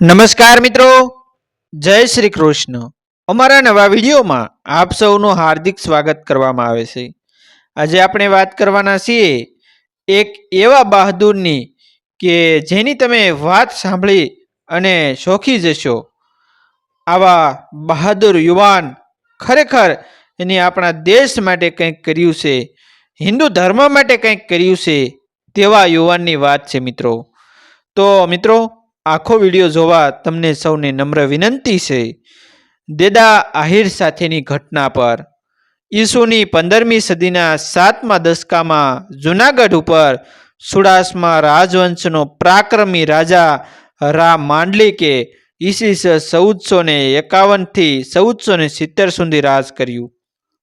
નમસ્કાર મિત્રો. જય શ્રી કૃષ્ણ. અમારા નવા વિડીયોમાં આપ સૌનું હાર્દિક સ્વાગત કરવામાં આવે છે. આજે આપણે વાત કરવાના છીએ એક એવા બહાદુરની કે જેની તમે વાત સાંભળી અને શોખી જશો. આવા બહાદુર યુવાન ખરેખર એની આપણા દેશ માટે કંઈક કર્યું છે, હિન્દુ ધર્મ માટે કંઈક કર્યું છે તેવા યુવાનની વાત છે મિત્રો. તો મિત્રો આખો વીડિયો જોવા તમને સૌને નમ્ર વિનંતી છે. દેદા આહિર સાથેની ઘટના પર, ઈસુની પંદરમી સદીના સાતમા દશકામાં જુનાગઢ ઉપર સુડાસમાં રાજવંશનો પ્રાક્રમી રાજા રા માંડલિકે ઈસવીસ ચૌદસો ને એકાવનથી ચૌદસો ને સિત્તેર સુધી રાજ કર્યું.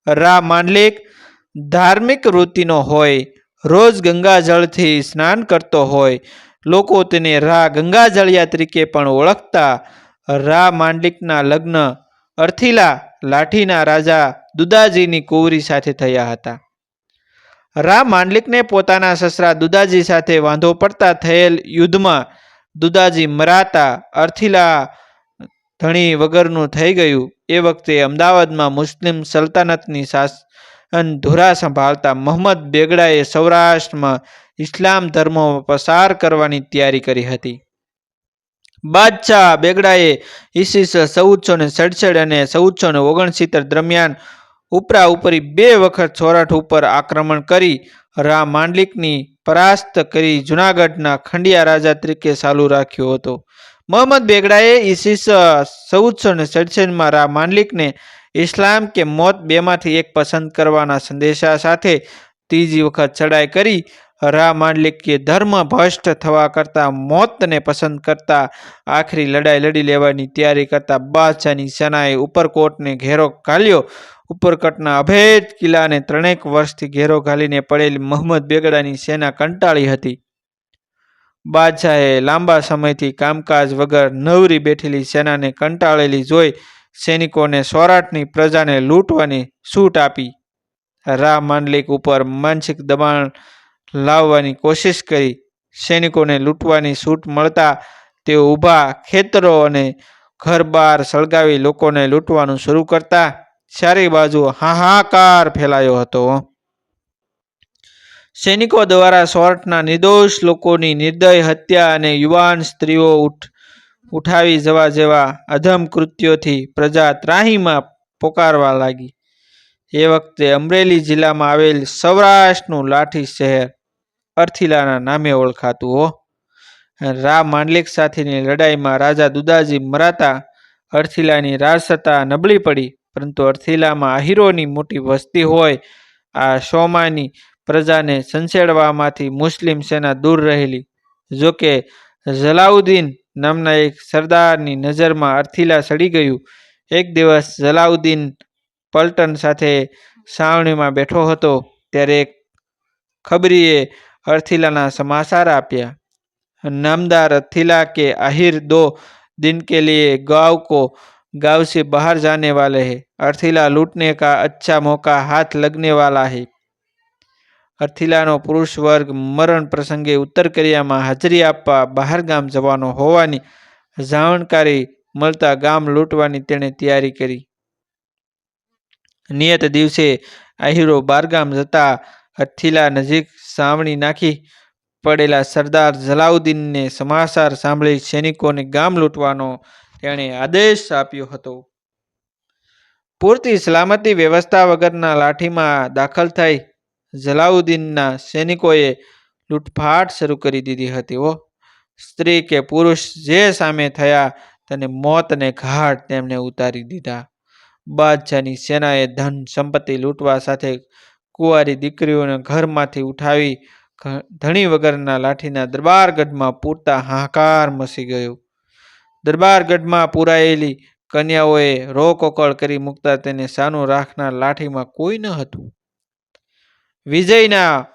રા માંડલિક ધાર્મિક વૃત્તિનો હોય, રોજ ગંગાજળથી સ્નાન કરતો હોય લોકો તેને રા ગંગાજળિયા તરીકે પણ ઓળખતા રા માંડલિકના લગ્ન અર્થિલા લાઠીના રાજા દુદાજીની કુંવરી સાથે થયા હતા. રા માંડલિકને પોતાના સસરા દુદાજી સાથે વાંધો પડતા થયેલ યુદ્ધમાં દુદાજી મરાતા અર્થિલા ધણી વગરનું થઈ ગયું. એ વખતે અમદાવાદમાં મુસ્લિમ સલ્તનતની શાસન ધુરા સંભાળતા મોહમ્મદ બેગડાએ સૌરાષ્ટ્રમાં ઇસ્લામ ધર્મ પસાર કરવાની તૈયારી કરી હતી. બાદશાહ બેગડાએ ઈસવીસ ચૌદસો ને સડસઠ અને ચૌદસો ને ઓગણસિત્તેર દરમિયાન ઉપરા ઉપરી બે વખત સોરઠ ઉપર આક્રમણ કરી રા માંડલિકની પરાસ્ત કરી જુનાગઢના ખંડિયા રાજા તરીકે ચાલુ રાખ્યો હતો. મોહમ્મદ બેગડાએ ઈસવીસ ચૌદસો ને સડસઠમાં રા માંડલિકને ઇસ્લામ કે મોત બેમાંથી એક પસંદ કરવાના સંદેશા સાથે ત્રીજી વખત ચડાઈ કરી રા માંડલિકે ધર્મ ભ્રષ્ટ થવા કરતાં મોતને પસંદ કરતા આખરી લડાઈ લડી લેવાની તૈયારી કરતા બાદશાહની સેનાએ ઉપરકોટને ઘેરો ઘાલ્યો. ઉપરકોટના અભેદ કિલ્લાને ત્રણેક વર્ષથી ઘેરો ઘાલીને પડેલી મોહમ્મદ બેગડાની સેના કંટાળી હતી. બાદશાહે લાંબા સમયથી કામકાજ વગર નવરી બેઠેલી સેનાને કંટાળેલી જોઈ સૈનિકોને સૌરાટની પ્રજાને લૂંટવાની છૂટ આપી. રા માંડલિક ઉપર માનસિક દબાણ લાવવાની કોશિશ કરી. સૈનિકોને લૂંટવાની છૂટ મળતા તેઓ ઊભા ખેતરો અને ઘર બહાર સળગાવી લોકોને લૂંટવાનું શરૂ કરતા ચારે બાજુ હાહાકાર ફેલાયો હતો. સૈનિકો દ્વારા સોર્ટના નિર્દોષ લોકોની નિર્દય હત્યા અને યુવાન સ્ત્રીઓ ઉઠ, ઉઠાવી જવા જેવા અધમ કૃત્યોથી પ્રજા ત્રાહીમાં પોકારવા લાગી. એ વખતે અમરેલી જિલ્લામાં આવેલ સૌરાષ્ટ્રનું લાઠી શહેર અર્થિલાના નામે ઓળખાતું હો. રા માંડલિક સાથેની લડાઈમાં રાજા દુદાજી મરાતા અર્થિલાની રાજસત્તા નબળી પડી, પરંતુ અર્થિલામાં આહિરોની મોટી વસ્તી હોય, આ શોમાની પ્રજાને સંસેડવામાંથી મુસ્લિમ સેના દૂર રહેલી. જોકે જલાઉદ્દીન નામના એક સરદારની નજરમાં અર્થિલા સડી ગયું. એક દિવસ જલાઉદ્દીન પલટન સાથે સાવણીમાં બેઠો હતો, ત્યારે એક ખબરીએ અર્થિલાના સમાચાર આપ્યા નામદાર અર્થિલા કે આહિર દો दिन के लिए गांव को गांव से बाहर जाने वाले हैं अर्थीला लूटने का अच्छा मौका हाथ लगने वाला है અર્થિલાનો પુરુષ વર્ગ મરણ પ્રસંગે ઉત્તર કોરિયામાં હાજરી આપવા બહાર ગામ જવાનો હોવાની જાણકારી મળતા ગામ લૂંટવાની તેણે તૈયારી કરી નિયત દિવસે આહિરો બારગામ જતા અર્થિલા નજીક સાવણી નાખી પડેલા સરદાર જલાઉદ્દીનને સમાચાર સાંભળી સૈનિકોને ગામ લૂંટવાનો તેણે આદેશ આપ્યો હતો. પૂરતી સલામતી વ્યવસ્થા વગરના લાઠીમાં દાખલ થઈ જલાઉદ્દીનના સૈનિકોએ લૂંટફાટ શરૂ કરી દીધી હતી. ઓ સ્ત્રી કે પુરુષ જે સામે થયા તેને મોતને ઘાટ તેમને ઉતારી દીધા. બાદશાહની સેનાએ ધન સંપત્તિ લૂંટવા સાથે કુંવારી દીકરીઓને ઘરમાંથી ઉઠાવી ધણી વગરના લાઠીના દરબારગઢમાં પૂરતા હાહાકાર મસી ગયો. દરબારગઢમાં પૂરાયેલી કન્યાઓએ રોકોકળ કરી મૂકતા તેને સાનું રાખનાર લાઠીમાં કોઈ ન હતું. વિજયના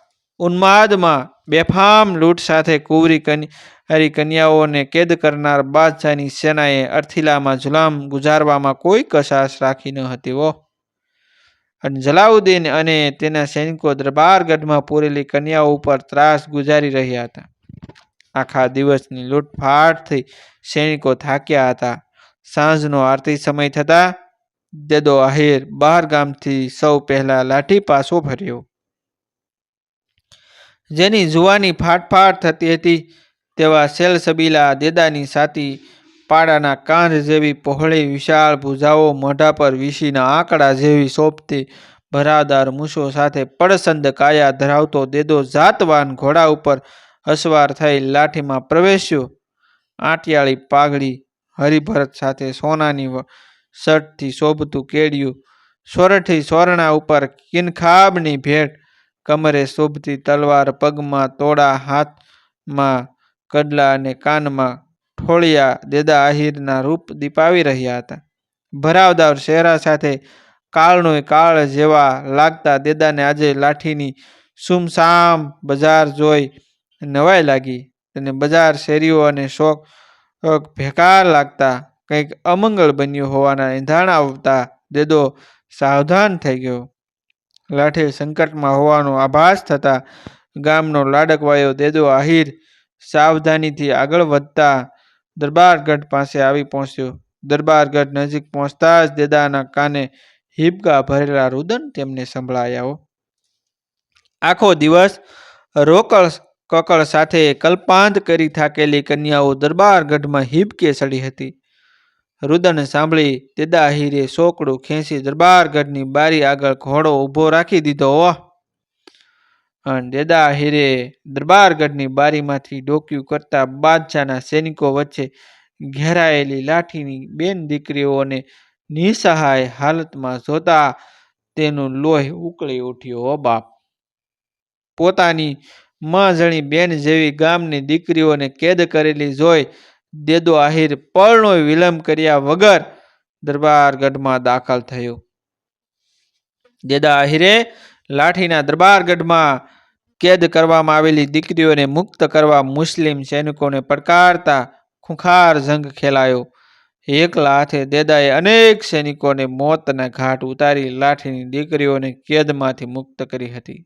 ઉન્માદમાં બેફામ લૂંટ સાથે કુંવરી કન્યારી કન્યાઓને કેદ કરનાર બાદશાહની સેનાએ અર્થિલામાં જુલામ ગુજારવામાં કોઈ કશાશ રાખી ન હતી જલાઉદ્દીન અને તેના સૈનિકો દરબારગઢમાં પૂરેલી કન્યાઓ ઉપર ત્રાસ ગુજારી રહ્યા હતા. આખા દિવસની લૂંટફાટથી સૈનિકો થાક્યા હતા. સાંજનો આરતી સમય થતાં દેદો આહિર બહાર ગામથી સૌ પહેલા લાઠી પાસો ફર્યો. જેની જુવાની ફાટફાટ થતી હતી તેવા સેલસબીલા દેદાની સાતી પાડાના કાંધ જેવી પહોળી વિશાળ ભૂજાઓ મોઢા પર વીસીના આંકડા જેવી સોંપતી ભરાદાર મૂછો સાથે પડસંદ કાયા ધરાવતો દેદો જાતવાન ઘોડા ઉપર અસવાર થઈ લાઠીમાં પ્રવેશ્યો. આંટિયાળી પાઘડી હરિભરત સાથે સોનાની શર્ટથી શોભતું કેડિયું, સોરઠી સોરણા ઉપર કિનખાબની ભેટ, કમરે શોભતી તલવાર પગમાં તોડા હાથમાં, કડલા અને કાનમાં ઠોળિયા દેદા આહિરના રૂપ દીપાવી રહ્યા હતા. ભરાવદાર ચહેરા સાથે કાળનો કાળ જેવા લાગતા દેદાને આજે લાઠીની સુમસામ બજાર જોઈ નવાઈ લાગી. તેને બજાર શેરીઓ અને શોખ ભેકાર લાગતા કંઈક અમંગળ બન્યું હોવાના એંધાણ આવતા દેદો સાવધાન થઈ ગયો. લાઠી સંકટમાં હોવાનો આભાસ થતા ગામનો લાડકવાયો દેદો આહિર સાવધાનીથી આગળ વધતા દરબારગઢ પાસે આવી પહોંચ્યો. દરબારગઢ નજીક પહોંચતા જ દેદાના કાને હિબકા ભરેલા રુદન તેમને સંભળાયા. આખો દિવસ રોકળ કકળ સાથે કલ્પાંત કરી થાકેલી કન્યાઓ દરબારગઢમાં હિબકે ચડી હતી. રુદન સાંભળી દેદા હીરે સોકડું ખેંચી દરબારગઢની બારી આગળ ઘોડો ઊભો રાખી દીધો. ઓહ! અને દેદા હીરે દરબારગઢની બારીમાંથી ડોક્યું કરતા બાદશાહના સૈનિકો વચ્ચે ઘેરાયેલી લાઠીની બેન દીકરીઓને નિસહાય હાલતમાં જોતા તેનું લોહી ઉકળી ઉઠ્યો. બાપ! પોતાની માં જણી બેન જેવી ગામની દીકરીઓને કેદ કરેલી જોઈ દેદો આહિર પળનો વિલંબ કર્યા વગર દરબારગઢમાં દાખલ થયો. દેદા આહિરે લાઠીના દરબારગઢમાં કેદ કરવામાં આવેલી દીકરીઓને મુક્ત કરવા મુસ્લિમ સૈનિકોને પડકારતા ખુંખાર જંગ ખેલાયો. એકલા હાથે દેદાએ અનેક સૈનિકોને મોતના ઘાટ ઉતારી લાઠીની દીકરીઓને કેદમાંથી મુક્ત કરી હતી.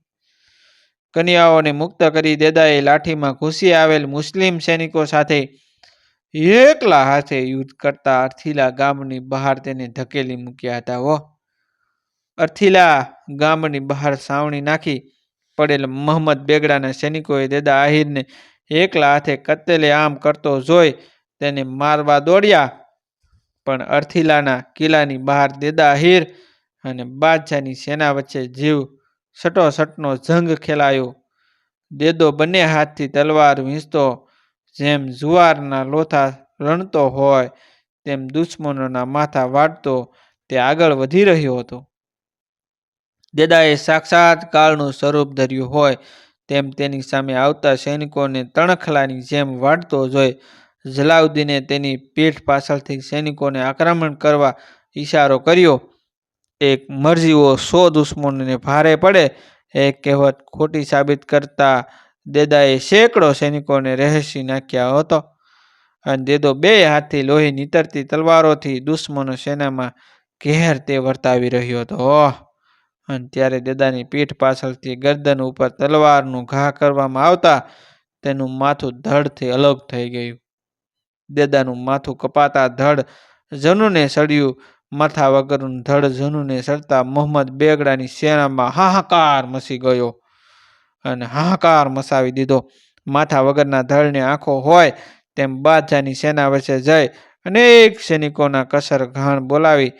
કન્યાઓને મુક્ત કરી દેદાએ લાઠીમાં ઘૂસી આવેલ મુસ્લિમ સૈનિકો સાથે એકલા હાથે યુદ્ધ કરતા અર્થિલા ગામની બહાર તેને ધકેલી મૂક્યા હતા. વો અર્થિલા ગામની બહાર સાવણી નાખી પડેલ મોહમ્મદ બેગડાના સૈનિકોએ દેદા આહિરને એકલા હાથે કત્તલે આમ કરતો જોઈ તેને મારવા દોડ્યા. પણ અર્થિલાના કિલ્લાની બહાર દેદા આહિર અને બાદશાહની સેના વચ્ચે જીવ સટોસટનો જંગ ખેલાયો. દેદો બંને હાથથી તલવાર વીંચતો જેમ જુવારના લોથા રણતો હોય, તેમ દુશ્મનોના માથા વાટતો, તે આગળ વધી રહ્યો હતો. દેદાએ સાક્ષાત કાળનું સ્વરૂપ ધર્યું હોય, તેમ તેની સામે આવતા સૈનિકોને તણખલાની જેમ વાટતો જોઈ જલાઉદ્દીને તેની પીઠ પાછળથી સૈનિકોને આક્રમણ કરવા ઈશારો કર્યો. એક મરજીઓ સો દુશ્મનોને ભારે પડે એ કહેવત ખોટી સાબિત કરતા દેદાએ સેંકડો સૈનિકોને રહેસી નાખ્યા હતો. અને દેદો બે હાથથી લોહી નીતરતી તલવારોથી દુશ્મનો સેનામાં ઘેર તે વર્તાવી રહ્યો હતો. અને ત્યારે દેદાની પીઠ પાછળથી ગરદન ઉપર તલવારનું ઘા કરવામાં આવતા તેનું માથું ધડથી અલગ થઈ ગયું. દેદાનું માથું કપાતા ધડ જનુને સળ્યું, માથા વગરનું ધડ જનુને સડતા મોહમ્મદ બેગડાની સેનામાં હાહાકાર મસી ગયો અને હાહાકાર મસાવી દીધો. માથા વગરના ધડને આંખો હોય તેમ બાદશાહની સેના વચ્ચે જઈ અનેક સૈનિકોના કસર ઘાણ બોલાવી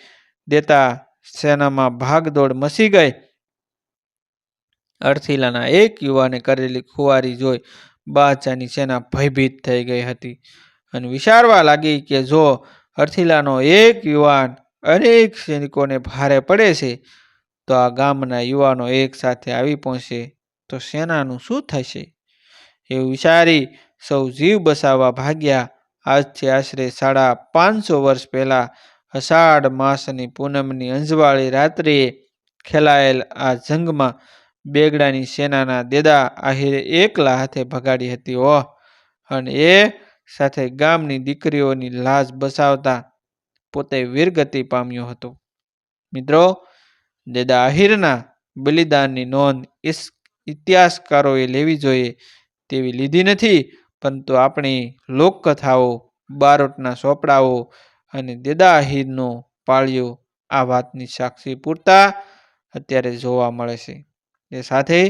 દેતા સેનામાં ભાગદોડ મસી ગઈ. અર્થિલાના એક યુવાને કરેલી ખુવારી જોઈ બાદશાહની સેના ભયભીત થઈ ગઈ હતી અને વિચારવા લાગી કે જો અર્થિલાનો એક યુવાન અનેક સૈનિકોને ભારે પડે છે, તો આ ગામના યુવાનો એક સાથે આવી પહોંચશે, તો સેનાનું શું થશે? એવું વિચારી સૌ જીવ બસાવવા ભાગ્યા. આજથી આશરે સાડા પાંચસો વર્ષ પહેલાં અષાઢ માસની પૂનમની અંજવાળી રાત્રિએ ખેલાયેલ આ જંગમાં બેગડાની સેનાના દેદા આહિરે એકલા હાથે ભગાડી હતી, ઓહ! અને એ સાથે ગામની દીકરીઓની લાજ બસાવતા પોતે વીરગતિ પામ્યો હતો. મિત્રો, દેદા આહિરના બલિદાનની નોંધ ઇતિહાસકારોએ લેવી જોઈએ તેવી લીધી નથી, પરંતુ આપણી લોકકથાઓ, બારોટના સોપડાઓ અને દેદા આહિરનો પાળિયો આ વાતની સાક્ષી પૂરતા અત્યારે જોવા મળે છે. એ સાથે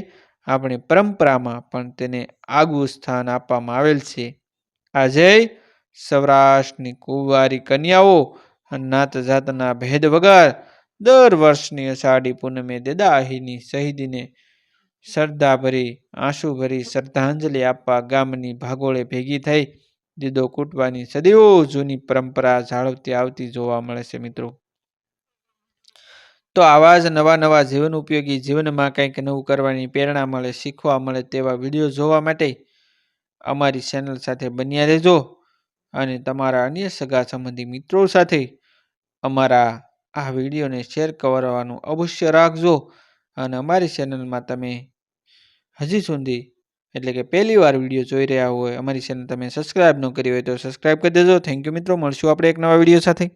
આપણી પરંપરામાં પણ તેને આગવું સ્થાન આપવામાં આવેલ છે. આજે સૌરાષ્ટ્રની કુંવારી કન્યાઓ નાત જાતના ભેદ વગર દર વર્ષની અષાઢી પૂનમે દેદા આહીની શહીદીને શ્રદ્ધાભરી, આંસુભરી, શ્રદ્ધાંજલિ આપવા ગામની ભાગોળે ભેગી થઈ દીદો કૂટવાની સદીઓ જૂની પરંપરા જાળવતી આવતી જોવા મળે છે મિત્રો. તો આવા જ નવા નવા જીવન ઉપયોગી જીવનમાં કંઈક નવું કરવાની પ્રેરણા મળે, શીખવા મળે તેવા વીડિયો જોવા માટે અમારી ચેનલ સાથે બન્યા રહેજો અને તમારા અન્ય સગા સંબંધી મિત્રો સાથે અમારા આ વિડીયોને શેર કરવાનું અવશ્ય રાખજો અને અમારી ચેનલમાં તમે હજી સુધી એટલે કે પહેલી વાર વીડિયો જોઈ રહ્યા હોય, અમારી ચેનલ તમે સબસ્ક્રાઈબ ન કરી હોય તો સબસ્ક્રાઈબ કરી દેજો. થેન્ક યુ મિત્રો, મળશું આપણે એક નવા વીડિયો સાથે.